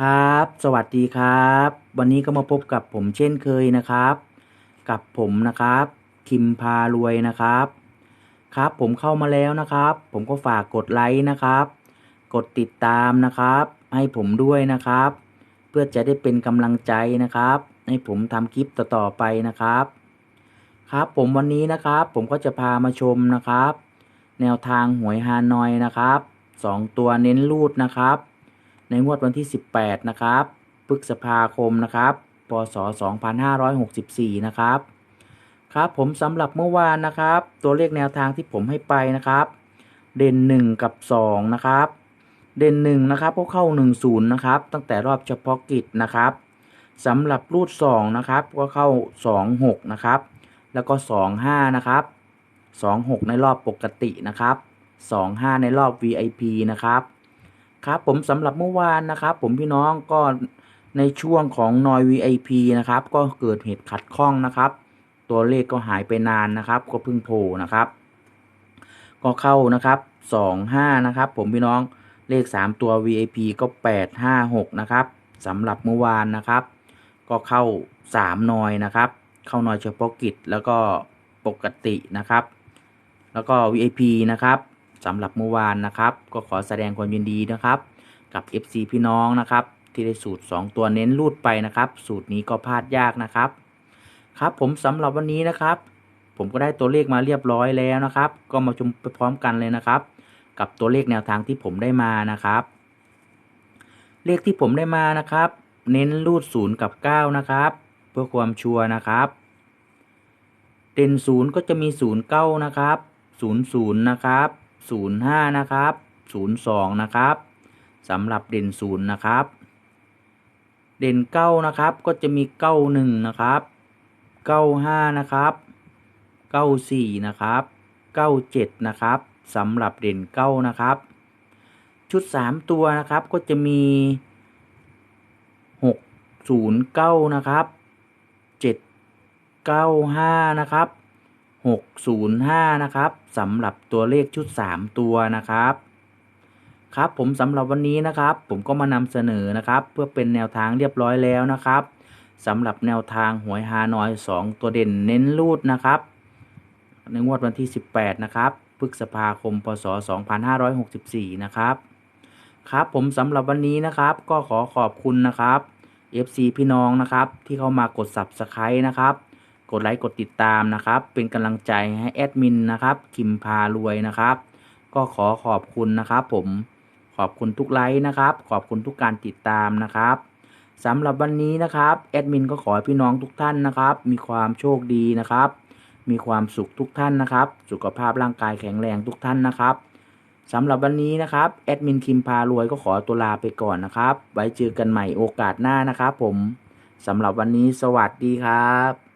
ครับ สวัสดีครับ วันนี้ก็มาพบกับผมเช่นเคยนะครับ กับผมนะครับ คิมพารวยนะครับ ครับผมเข้ามาแล้วนะครับ ผมก็ฝากกดไลค์นะครับ กดติดตามนะครับ ให้ผมด้วยนะครับ เพื่อจะได้เป็นกำลังใจนะครับ ให้ผมทำคลิปต่อๆไปนะครับ ครับผมวันนี้นะครับ ผมก็จะพามาชมนะครับ แนวทางหวยฮานอยนะครับสองตัวเน้นรูดนะครับ ในงวดวันที่ 18 นะครับพฤษภาคมนะครับ พศ 2564 นะครับ ครับผมสำหรับเมื่อวานนะครับ ตัวเลขแนวทางที่ผมให้ไปนะครับ เด่น 1 กับ 2 นะครับ เด่น 1 นะครับก็เข้า 10 นะครับ ตั้งแต่รอบเฉพาะกิจนะครับสำหรับรูด 2 นะครับ ก็เข้า 26 นะครับ แล้วก็ 25 นะครับ 26 ในรอบปกตินะครับ 25 ในรอบ VIP นะครับ ครับผมสำหรับเมื่อวานนะครับผมพี่น้องก็ในช่วงของนอย VIP นะครับก็เกิดเหตุขัดข้องนะครับ ตัวเลขก็หายไปนานนะครับ ก็เพิ่งโผล่นะครับ ก็เข้านะครับ25นะครับ ผมพี่น้องเลข3ตัว VIP ก็856นะครับสำหรับเมื่อวานนะครับ ก็เข้า3นอยนะครับ เข้านอยเฉพาะกิจแล้วก็ปกตินะครับ แล้วก็ VIP นะครับ สำหรับเมื่อวานนะครับ ก็ขอแสดงความยินดีนะครับ กับ FC พี่น้องนะครับ ที่ได้สูตร 2 ตัวเน้นรูดไปนะครับ สูตรนี้ก็พลาดยากนะครับ ครับผมสำหรับวันนี้นะครับ ผมก็ได้ตัวเลขมาเรียบร้อยแล้วนะครับ ก็มาชมไปพร้อมกันเลยนะครับ กับตัวเลขแนวทางที่ผมได้มานะครับ เลขที่ผมได้มานะครับ เน้นรูดศูนย์กับ9นะครับ เพื่อความชัวร์นะครับเด่นศูนย์ก็จะมีศูนย์เก้านะครับศูนย์ศูนย์นะครับ ศูนย์ห้านะครับศูนย์สองนะครับสำหรับเด่นศูนย์นะครับ เด่นเก้านะครับก็จะมีเก้าหนึ่งนะครับเก้าห้านะครับเก้าสี่นะครับเก้าเจ็ดนะครับสำหรับเด่นเก้านะครับ ชุดสามตัวนะครับก็จะมีหกศูนย์เก้านะครับเจ็ดเก้าห้านะครับ หกศูนย์ห้านะครับสำหรับตัวเลขชุดสามตัวนะครับครับผมสำหรับวันนี้นะครับ ผมก็มานำเสนอนะครับ เพื่อเป็นแนวทางเรียบร้อยแล้วนะครับสำหรับแนวทางหวยฮานอย 2 ตัวเด่นเน้นรูดนะครับ ในงวดวันที่ 18 นะครับพฤษภาคม พศ 2564 นะครับครับผมสำหรับวันนี้นะครับก็ขอขอบคุณนะครับ FC พี่น้องนะครับที่เข้ามากด Subscribe นะครับ กดไลค์กดติดตามนะครับ เป็นกำลังใจให้แอดมินนะครับคิมพารวยนะครับ ก็ขอขอบคุณนะครับผมขอบคุณทุกไลค์นะครับ ขอบคุณทุกการติดตามนะครับสำหรับวันนี้นะครับแอดมินก็ขอให้พี่น้องทุกท่านนะครับ มีความโชคดีนะครับ มีความสุขทุกท่านนะครับ สุขภาพร่างกายแข็งแรงทุกท่านนะครับสำหรับวันนี้นะครับแอดมินคิมพารวยก็ขอตัวลาไปก่อนนะครับ ไว้เจอกันใหม่โอกาสหน้านะครับ ผมสำหรับวันนี้สวัสดีครับ